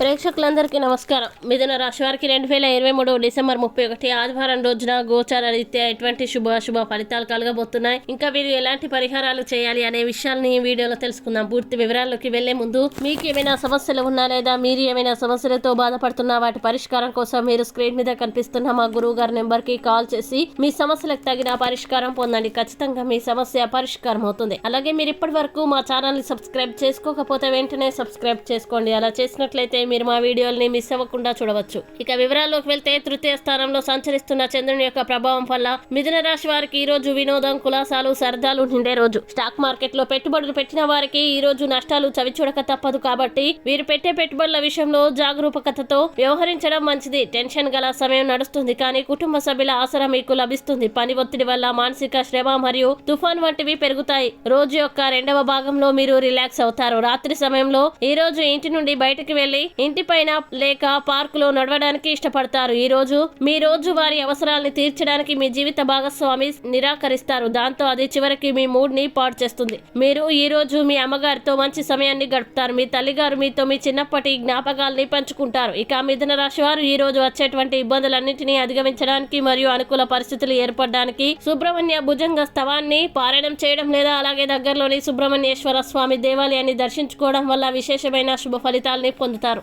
ప్రేక్షకులందరికీ నమస్కారం. మిథున రాశి వారికి రెండు వేల ఇరవై మూడు డిసెంబర్ ముప్పై ఒకటి ఆదివారం రోజున గోచార రీత్యా ఎటువంటి శుభ అశుభ ఫలితాలు కలగబోతున్నాయి? ఇంకా వీరు ఎలాంటి పరిహారాలు చేయాలి అనే విషయాల్ని వీడియోలో తెలుసుకుందాం. పూర్తి వివరాల్లోకి వెళ్ళే ముందు మీకు ఏమైనా సమస్యలు ఉన్నా లేదా మీరు ఏమైనా సమస్యలతో బాధపడుతున్నా వాటి పరిష్కారం కోసం మీరు స్క్రీన్ మీద కనిపిస్తున్న మా గురువు గారి నెంబర్కి కాల్ చేసి మీ సమస్యలకు తగిన పరిష్కారం పొందండి. ఖచ్చితంగా మీ సమస్య పరిష్కారం అవుతుంది. అలాగే మీరు ఇప్పటి వరకు మా ఛానల్ని సబ్స్క్రైబ్ చేసుకోకపోతే వెంటనే సబ్స్క్రైబ్ చేసుకోండి. అలా చేసినట్లయితే మీరు మా వీడియోల్ని మిస్ అవ్వకుండా చూడవచ్చు. ఇక వివరాల్లోకి వెళ్తే తృతీయ స్థానంలో సంచరిస్తున్న చంద్రుని యొక్క ప్రభావం వల్ల మిథున రాశి వారికి ఈ రోజు వినోదం కులాసాలు సరదాలు నిండే రోజు. స్టాక్ మార్కెట్లో పెట్టుబడులు పెట్టిన వారికి ఈ రోజు నష్టాలు చవిచూడక తప్పదు కాబట్టి వీరు పెట్టే పెట్టుబడుల విషయంలో జాగరూకతతో వ్యవహరించడం మంచిది. టెన్షన్ గల సమయం నడుస్తుంది కానీ కుటుంబ సభ్యుల ఆసరా మీకు లభిస్తుంది. పని ఒత్తిడి వల్ల మానసిక శ్రమ మరియు తుఫాన్ వంటివి పెరుగుతాయి. రోజు యొక్క రెండవ భాగంలో మీరు రిలాక్స్ అవుతారు. రాత్రి సమయంలో ఈ రోజు ఇంటి నుండి బయటకు వెళ్ళి ఇంటి పైన లేక పార్కులో నడవడానికి ఇష్టపడతారు. ఈ రోజు మీ రోజు వారి అవసరాలను తీర్చడానికి మీ జీవిత భాగస్వామి నిరాకరిస్తారు. దాంతో అది చివరికి మీ మూడ్ని పాడు చేస్తుంది. మీరు ఈ రోజు మీ అమ్మగారితో మంచి సమయాన్ని గడుపుతారు. మీ తల్లిగారు మీతో మీ చిన్నప్పటి జ్ఞాపకాలని పంచుకుంటారు. ఇక మిథున రాశి వారు ఈ రోజు వచ్చేటువంటి ఇబ్బందులన్నింటినీ అధిగమించడానికి మరియు అనుకూల పరిస్థితులు ఏర్పడడానికి సుబ్రహ్మణ్య భుజంగ స్తవాన్ని పారాయణం చేయడం లేదా అలాగే దగ్గరలోని సుబ్రహ్మణ్యేశ్వర స్వామి దేవాలయాన్ని దర్శించుకోవడం వల్ల విశేషమైన శుభ ఫలితాలని పొందుతారు.